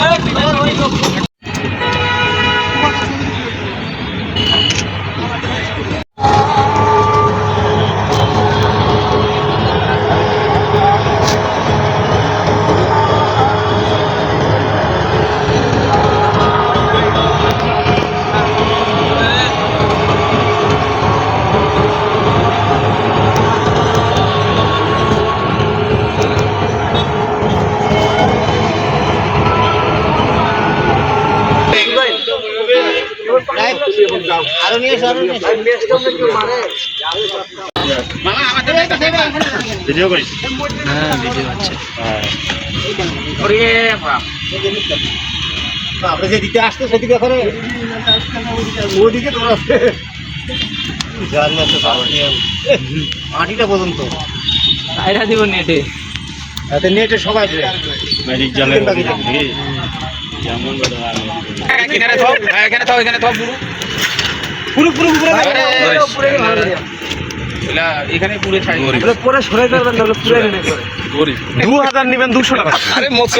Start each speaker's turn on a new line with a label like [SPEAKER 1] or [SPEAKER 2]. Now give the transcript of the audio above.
[SPEAKER 1] 哎，来一个。
[SPEAKER 2] video করিস
[SPEAKER 3] হ্যাঁ video হচ্ছে
[SPEAKER 1] আমরা যে দিতে আসতো সেদিকে এখন ওদিকে নিয়ে মাটিটা পর্যন্ত
[SPEAKER 3] আইরা দিব নেটে
[SPEAKER 1] এতে নেটে সবাই
[SPEAKER 2] ম্যাজিক দেখবি যেমন
[SPEAKER 4] থাও হ্যাঁ, এখানে থাও এখানে থাও পুরো
[SPEAKER 1] পুরো পুরো
[SPEAKER 4] এখানে পুরো ছাড়ি।
[SPEAKER 1] পরে সরে যাবেন পুরো নেট দু হাজার নেবেন দুশো টাকা।
[SPEAKER 4] আরে মৎস্য